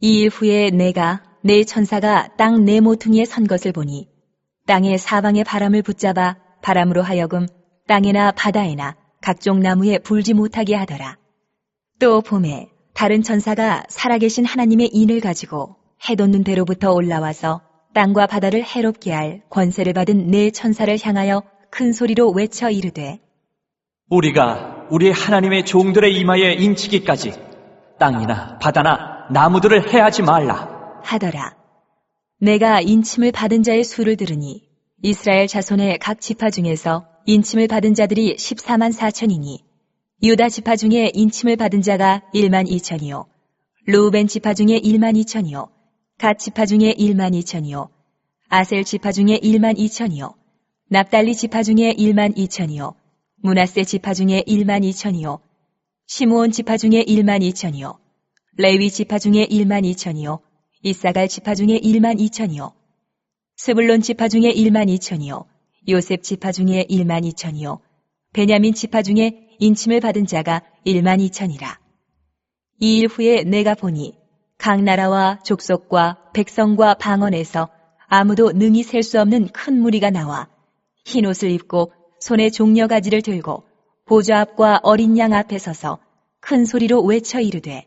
이 일 후에 내가 내 천사가 땅 네 모퉁이에 선 것을 보니 땅의 사방의 바람을 붙잡아 바람으로 하여금 땅이나 바다에나 각종 나무에 불지 못하게 하더라. 또 봄에 다른 천사가 살아계신 하나님의 인을 가지고 해돋는 대로부터 올라와서 땅과 바다를 해롭게 할 권세를 받은 네 천사를 향하여 큰 소리로 외쳐 이르되 우리가 우리 하나님의 종들의 이마에 인치기까지 땅이나 바다나 나무들을 해하지 말라. 하더라. 내가 인침을 받은 자의 수를 들으니 이스라엘 자손의 각 지파 중에서 인침을 받은 자들이 14만 4천이니 유다 지파 중에 인침을 받은 자가 1만 2천이요. 루벤 지파 중에 1만 2천이요. 갓 지파 중에 1만 2천이요. 아셀 지파 중에 1만 2천이요. 납달리 지파 중에 1만 2천이요. 문하세 지파 중에 1만 2천이요. 시므온 지파 중에 1만 2천이요 레위 지파 중에 1만 2천이요. 이사갈 지파 중에 1만 2천이요. 스불론 지파 중에 1만 2천이요. 요셉 지파 중에 1만 2천이요. 베냐민 지파 중에 인침을 받은 자가 1만 2천이라. 이 일 후에 내가 보니 각 나라와 족속과 백성과 방언에서 아무도 능히 셀 수 없는 큰 무리가 나와 흰 옷을 입고 손에 종려 가지를 들고 보좌 앞과 어린 양 앞에 서서 큰 소리로 외쳐 이르되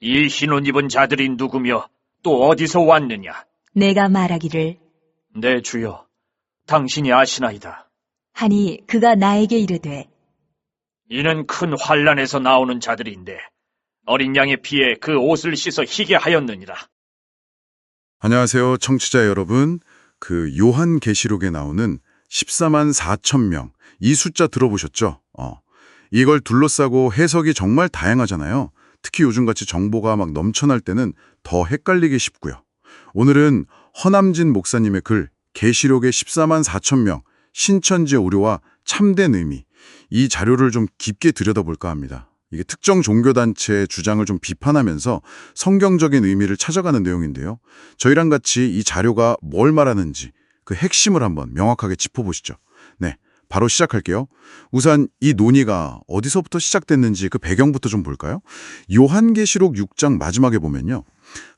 이 흰옷 입은 자들이 누구며 또 어디서 왔느냐? 내가 말하기를 내 주여, 당신이 아시나이다. 하니 그가 나에게 이르되 이는 큰 환란에서 나오는 자들인데 어린 양의 피에 그 옷을 씻어 희게 하였느니라. 안녕하세요, 청취자 여러분. 그 요한 계시록에 나오는 14만 4천 명, 이 숫자 들어보셨죠? 어. 이걸 둘러싸고 해석이 정말 다양하잖아요. 특히 요즘같이 정보가 막 넘쳐날 때는 더 헷갈리기 쉽고요. 오늘은 허남진 목사님의 글 계시록의 14만 4천 명, 신천지의 우려와 참된 의미, 이 자료를 좀 깊게 들여다볼까 합니다. 이게 특정 종교단체의 주장을 좀 비판하면서 성경적인 의미를 찾아가는 내용인데요. 저희랑 같이 이 자료가 뭘 말하는지 그 핵심을 한번 명확하게 짚어보시죠. 네, 바로 시작할게요. 우선 이 논의가 어디서부터 시작됐는지 그 배경부터 좀 볼까요? 요한계시록 6장 마지막에 보면요.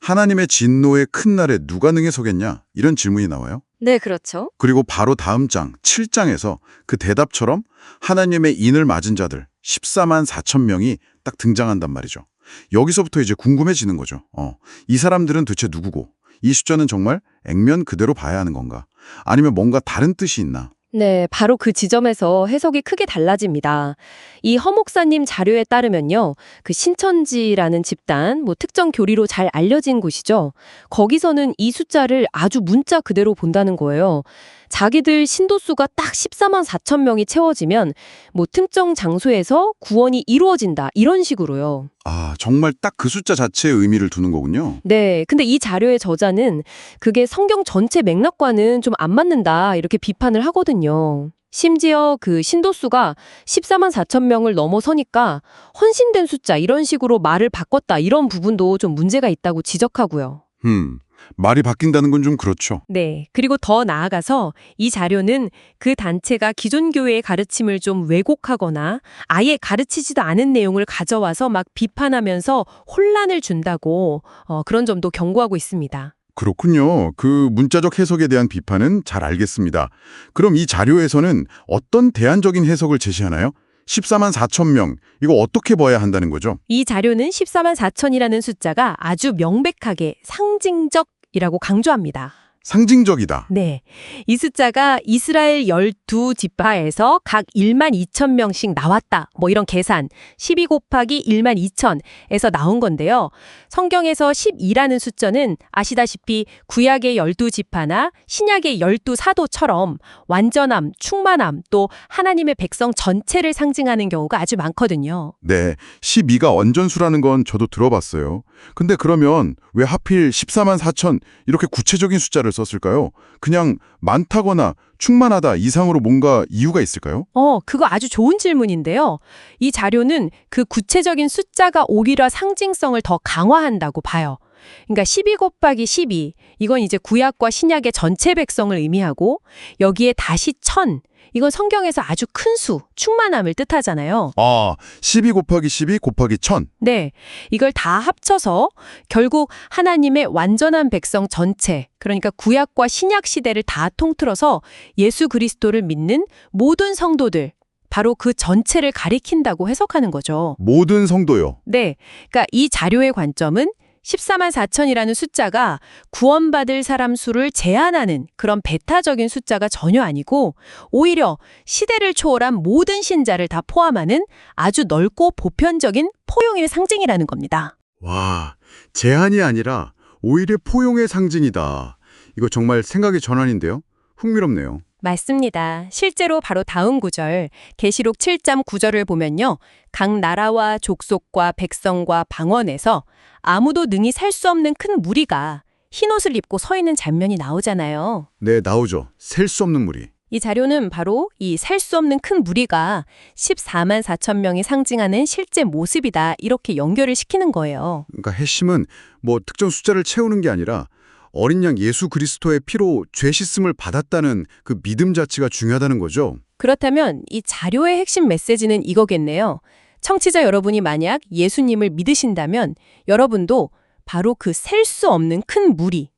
하나님의 진노의 큰 날에 누가 능히 서겠냐? 이런 질문이 나와요. 네, 그렇죠. 그리고 바로 다음 장 7장에서 그 대답처럼 하나님의 인을 맞은 자들 14만 4천 명이 딱 등장한단 말이죠. 여기서부터 이제 궁금해지는 거죠. 어, 이 사람들은 도대체 누구고 이 숫자는 정말 액면 그대로 봐야 하는 건가? 아니면 뭔가 다른 뜻이 있나? 네, 바로 그 지점에서 해석이 크게 달라집니다. 이 허목사님 자료에 따르면요. 그 신천지라는 집단, 뭐 특정 교리로 잘 알려진 곳이죠. 거기서는 이 숫자를 아주 문자 그대로 본다는 거예요. 자기들 신도수가 딱 14만 4천 명이 채워지면 뭐 특정 장소에서 구원이 이루어진다. 이런 식으로요. 아, 정말 딱 그 숫자 자체의 의미를 두는 거군요. 네, 근데 이 자료의 저자는 그게 성경 전체 맥락과는 좀 안 맞는다 이렇게 비판을 하거든요. 심지어 그 신도수가 14만 4천 명을 넘어서니까 헌신된 숫자 이런 식으로 말을 바꿨다 이런 부분도 좀 문제가 있다고 지적하고요. 음, 말이 바뀐다는 건 좀 그렇죠. 네. 그리고 더 나아가서 이 자료는 그 단체가 기존 교회의 가르침을 좀 왜곡하거나 아예 가르치지도 않은 내용을 가져와서 막 비판하면서 혼란을 준다고 어, 그런 점도 경고하고 있습니다. 그렇군요. 그 문자적 해석에 대한 비판은 잘 알겠습니다. 그럼 이 자료에서는 어떤 대안적인 해석을 제시하나요? 14만 4천 명, 이거 어떻게 봐야 한다는 거죠? 이 자료는 14만 4천이라는 숫자가 아주 명백하게 상징적이라고 강조합니다. 상징적이다. 네. 이 숫자가 이스라엘 12지파에서 각 1만 2천 명씩 나왔다. 뭐 이런 계산. 12 곱하기 1만 2천에서 나온 건데요. 성경에서 12라는 숫자는 아시다시피 구약의 12지파나 신약의 12사도처럼 완전함, 충만함, 또 하나님의 백성 전체를 상징하는 경우가 아주 많거든요. 네, 12가 언전수라는 건 저도 들어봤어요. 근데 그러면 왜 하필 14만 4천 이렇게 구체적인 숫자를 썼을까요? 그냥 많다거나 충만하다 이상으로 뭔가 이유가 있을까요? 어, 그거 아주 좋은 질문인데요. 이 자료는 그 구체적인 숫자가 오히려 상징성을 더 강화한다고 봐요. 그러니까 12 곱하기 12, 이건 이제 구약과 신약의 전체 백성을 의미하고 여기에 다시 천, 이건 성경에서 아주 큰 수, 충만함을 뜻하잖아요. 아, 12 곱하기 12 곱하기 1000. 네, 이걸 다 합쳐서 결국 하나님의 완전한 백성 전체, 그러니까 구약과 신약 시대를 다 통틀어서 예수 그리스도를 믿는 모든 성도들, 바로 그 전체를 가리킨다고 해석하는 거죠. 모든 성도요. 네, 그러니까 이 자료의 관점은 14만 4천이라는 숫자가 구원받을 사람 수를 제한하는 그런 배타적인 숫자가 전혀 아니고 오히려 시대를 초월한 모든 신자를 다 포함하는 아주 넓고 보편적인 포용의 상징이라는 겁니다. 와, 제한이 아니라 오히려 포용의 상징이다. 이거 정말 생각의 전환인데요. 흥미롭네요. 맞습니다. 실제로 바로 다음 구절, 계시록 7장 9절을 보면요. 각 나라와 족속과 백성과 방언에서 아무도 능히 살 수 없는 큰 무리가 흰옷을 입고 서 있는 장면이 나오잖아요. 네, 나오죠. 셀 수 없는 무리. 이 자료는 바로 이 살 수 없는 큰 무리가 14만 4천 명이 상징하는 실제 모습이다. 이렇게 연결을 시키는 거예요. 그러니까 핵심은 뭐 특정 숫자를 채우는 게 아니라 어린 양 예수 그리스도의 피로 죄 씻음을 받았다는 그 믿음 자체가 중요하다는 거죠. 그렇다면 이 자료의 핵심 메시지는 이거겠네요. 청취자 여러분이 만약 예수님을 믿으신다면 여러분도 바로 그 셀 수 없는 큰 무리,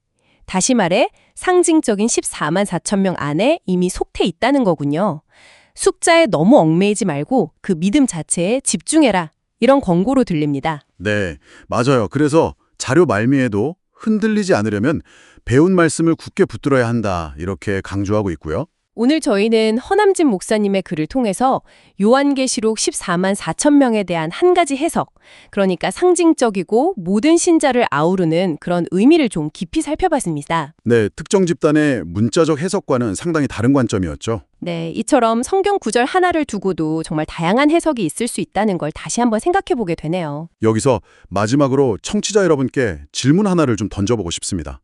다시 말해 상징적인 14만 4천 명 안에 이미 속해 있다는 거군요. 숫자에 너무 얽매이지 말고 그 믿음 자체에 집중해라. 이런 권고로 들립니다. 네, 맞아요. 그래서 자료 말미에도 흔들리지 않으려면 배운 말씀을 굳게 붙들어야 한다. 이렇게 강조하고 있고요. 오늘 저희는 허남진 목사님의 글을 통해서 요한계시록 14만 4천 명에 대한 한 가지 해석, 그러니까 상징적이고 모든 신자를 아우르는 그런 의미를 좀 깊이 살펴봤습니다. 네, 특정 집단의 문자적 해석과는 상당히 다른 관점이었죠. 네, 이처럼 성경 구절 하나를 두고도 정말 다양한 해석이 있을 수 있다는 걸 다시 한번 생각해 보게 되네요. 여기서 마지막으로 청취자 여러분께 질문 하나를 좀 던져보고 싶습니다.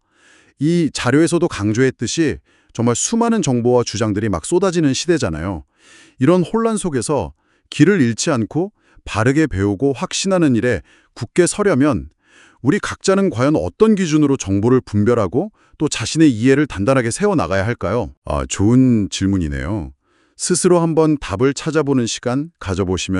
이 자료에서도 강조했듯이 정말 수많은 정보와 주장들이 막 쏟아지는 시대잖아요. 이런 혼란 속에서 길을 잃지 않고 바르게 배우고 확신하는 일에 굳게 서려면 우리 각자는 과연 어떤 기준으로 정보를 분별하고 또 자신의 이해를 단단하게 세워나가야 할까요? 아, 좋은 질문이네요. 스스로 한번 답을 찾아보는 시간 가져보시면